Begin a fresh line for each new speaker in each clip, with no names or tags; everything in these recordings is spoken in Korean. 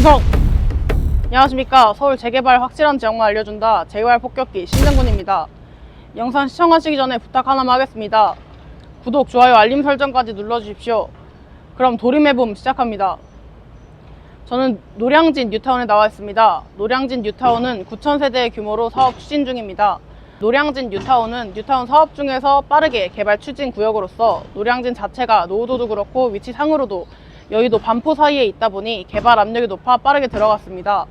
주성! 안녕하십니까. 서울 재개발 확실한 지역만 알려준다. 재개발 폭격기 신정군입니다. 영상 시청하시기 전에 부탁 하나만 하겠습니다. 구독, 좋아요, 알림 설정까지 눌러주십시오. 그럼 도림해봄 시작합니다. 저는 노량진 뉴타운에 나와 있습니다. 노량진 뉴타운은 9,000세대 규모로 사업 추진 중입니다. 노량진 뉴타운은 뉴타운 사업 중에서 빠르게 개발 추진 구역으로서 노량진 자체가 노후도도 그렇고 위치 상으로도 여의도 반포 사이에 있다 보니 개발 압력이 높아 빠르게 들어갔습니다.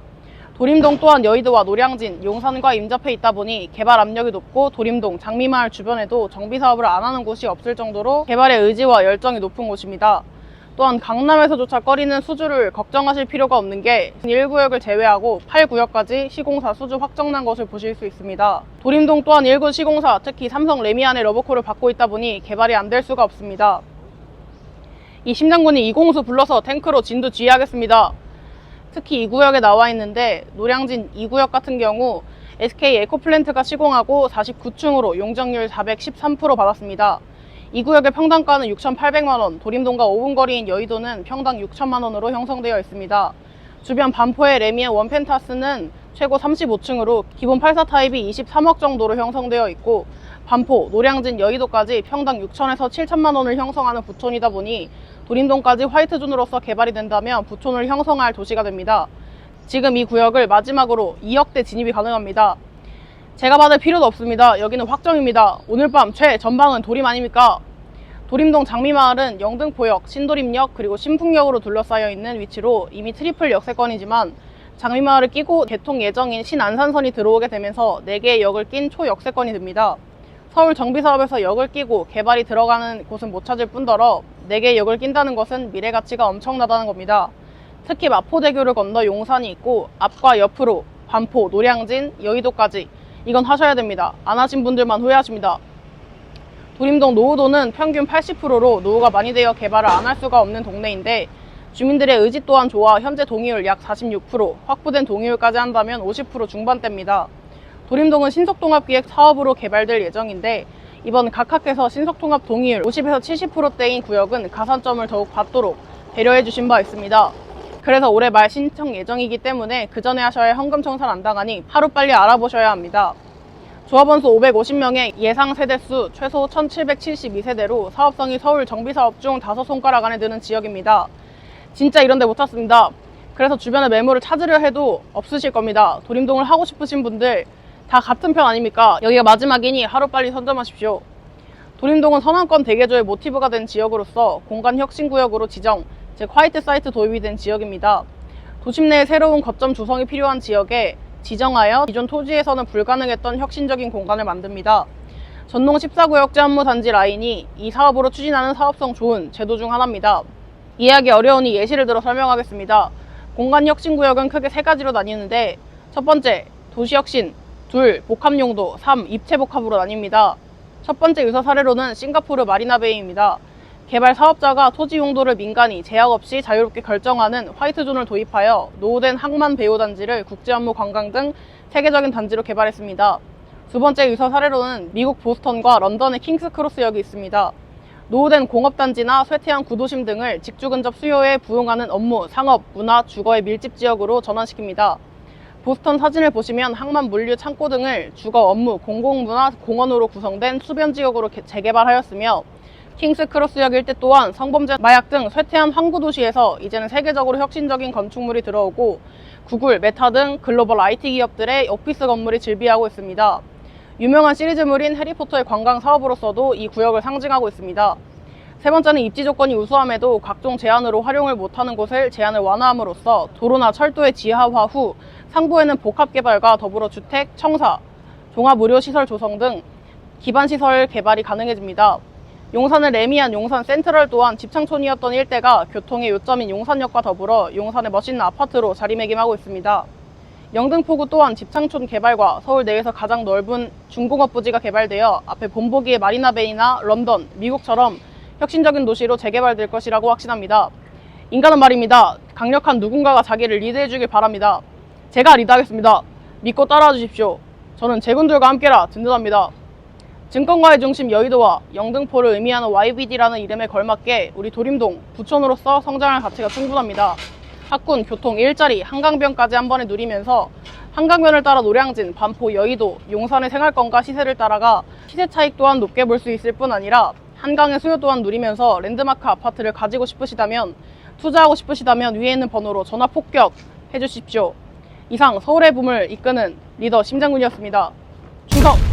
도림동 또한 여의도와 노량진, 용산과 임접해 있다 보니 개발 압력이 높고 도림동, 장미마을 주변에도 정비 사업을 안 하는 곳이 없을 정도로 개발의 의지와 열정이 높은 곳입니다. 또한 강남에서조차 꺼리는 수주를 걱정하실 필요가 없는 게 1구역을 제외하고 8구역까지 시공사 수주 확정난 것을 보실 수 있습니다. 도림동 또한 1구 시공사, 특히 삼성 레미안의 러브콜을 받고 있다 보니 개발이 안 될 수가 없습니다. 이 심장군이 이공수 불러서 탱크로 진두 지휘하겠습니다. 특히 이 구역에 나와 있는데 노량진 2구역 같은 경우 SK 에코플랜트가 시공하고 49층으로 용적률 413% 받았습니다. 이 구역의 평당가는 6,800만 원, 도림동과 5분 거리인 여의도는 평당 6천만 원으로 형성되어 있습니다. 주변 반포의 레미안 원펜타스는 최고 35층으로 기본 84 타입이 23억 정도로 형성되어 있고 반포, 노량진, 여의도까지 평당 6천에서 7천만 원을 형성하는 부촌이다 보니 도림동까지 화이트존으로서 개발이 된다면 부촌을 형성할 도시가 됩니다. 지금 이 구역을 마지막으로 2억대 진입이 가능합니다. 제가 받을 필요도 없습니다. 여기는 확정입니다. 오늘 밤 최 전방은 도림 아닙니까? 도림동 장미마을은 영등포역, 신도림역 그리고 신풍역으로 둘러싸여 있는 위치로 이미 트리플 역세권이지만 장미마을을 끼고 개통 예정인 신안산선이 들어오게 되면서 4개의 역을 낀 초역세권이 됩니다. 서울 정비사업에서 역을 끼고 개발이 들어가는 곳은 못 찾을 뿐더러 4개의 역을 낀다는 것은 미래 가치가 엄청나다는 겁니다. 특히 마포대교를 건너 용산이 있고 앞과 옆으로 반포, 노량진, 여의도까지 이건 하셔야 됩니다. 안 하신 분들만 후회하십니다. 도림동 노후도는 평균 80%로 노후가 많이 되어 개발을 안 할 수가 없는 동네인데 주민들의 의지 또한 좋아 현재 동의율 약 46%, 확보된 동의율까지 한다면 50% 중반대입니다. 도림동은 신속통합기획 사업으로 개발될 예정인데 이번 각하께서 신속통합 동의율 50에서 70%대인 구역은 가산점을 더욱 받도록 배려해 주신 바 있습니다. 그래서 올해 말 신청 예정이기 때문에 그 전에 하셔야 할 현금 청산 안 당하니 하루빨리 알아보셔야 합니다. 조합원 수 550명의 예상 세대수 최소 1772세대로 사업성이 서울 정비사업 중 다섯 손가락 안에 드는 지역입니다. 진짜 이런 데 못 찾습니다. 그래서 주변에 매물을 찾으려 해도 없으실 겁니다. 도림동을 하고 싶으신 분들 다 같은 편 아닙니까? 여기가 마지막이니 하루빨리 선점하십시오. 도림동은 선안권 대개조의 모티브가 된 지역으로서 공간 혁신 구역으로 지정, 즉 화이트 사이트 도입이 된 지역입니다. 도심 내에 새로운 거점 조성이 필요한 지역에 지정하여 기존 토지에서는 불가능했던 혁신적인 공간을 만듭니다. 전농 14구역제 업무 단지 라인이 이 사업으로 추진하는 사업성 좋은 제도 중 하나입니다. 이해하기 어려우니 예시를 들어 설명하겠습니다. 공간 혁신 구역은 크게 세 가지로 나뉘는데 첫 번째 도시 혁신, 둘 복합 용도, 삼 입체 복합으로 나뉩니다. 첫 번째 유사 사례로는 싱가포르 마리나베이입니다. 개발 사업자가 토지 용도를 민간이 제약 없이 자유롭게 결정하는 화이트존을 도입하여 노후된 항만 배우 단지를 국제 업무 관광 등 세계적인 단지로 개발했습니다. 두 번째 유사 사례로는 미국 보스턴과 런던의 킹스 크로스 역이 있습니다. 노후된 공업단지나 쇠퇴한 구도심 등을 직주 근접 수요에 부응하는 업무, 상업, 문화, 주거의 밀집 지역으로 전환시킵니다. 보스턴 사진을 보시면 항만 물류 창고 등을 주거 업무, 공공문화, 공원으로 구성된 수변 지역으로 개- 재개발하였으며 킹스 크로스역 일대 또한 성범죄, 마약 등 쇠퇴한 항구 도시에서 이제는 세계적으로 혁신적인 건축물이 들어오고 구글, 메타 등 글로벌 IT 기업들의 오피스 건물이 즐비하고 있습니다. 유명한 시리즈물인 해리포터의 관광 사업으로서도 이 구역을 상징하고 있습니다. 세 번째는 입지 조건이 우수함에도 각종 제한으로 활용을 못하는 곳을 제한을 완화함으로써 도로나 철도의 지하화 후 상부에는 복합개발과 더불어 주택, 청사, 종합의료시설 조성 등 기반시설 개발이 가능해집니다. 용산의 레미안 용산 센트럴 또한 집창촌이었던 일대가 교통의 요점인 용산역과 더불어 용산의 멋있는 아파트로 자리매김하고 있습니다. 영등포구 또한 집창촌 개발과 서울 내에서 가장 넓은 중공업 부지가 개발되어 앞에 본보기의 마리나베이나 런던, 미국처럼 혁신적인 도시로 재개발될 것이라고 확신합니다. 인간은 말입니다. 강력한 누군가가 자기를 리드해주길 바랍니다. 제가 리드하겠습니다. 믿고 따라와 주십시오. 저는 제군들과 함께라 든든합니다. 증권가의 중심 여의도와 영등포를 의미하는 YBD라는 이름에 걸맞게 우리 도림동, 부촌으로서 성장할 가치가 충분합니다. 학군, 교통, 일자리, 한강변까지 한 번에 누리면서 한강변을 따라 노량진, 반포, 여의도, 용산의 생활권과 시세를 따라가 시세 차익 또한 높게 볼 수 있을 뿐 아니라 한강의 수요 또한 누리면서 랜드마크 아파트를 가지고 싶으시다면 투자하고 싶으시다면 위에 있는 번호로 전화 폭격 해주십시오. 이상 서울의 붐을 이끄는 리더 심장군이었습니다. 충성!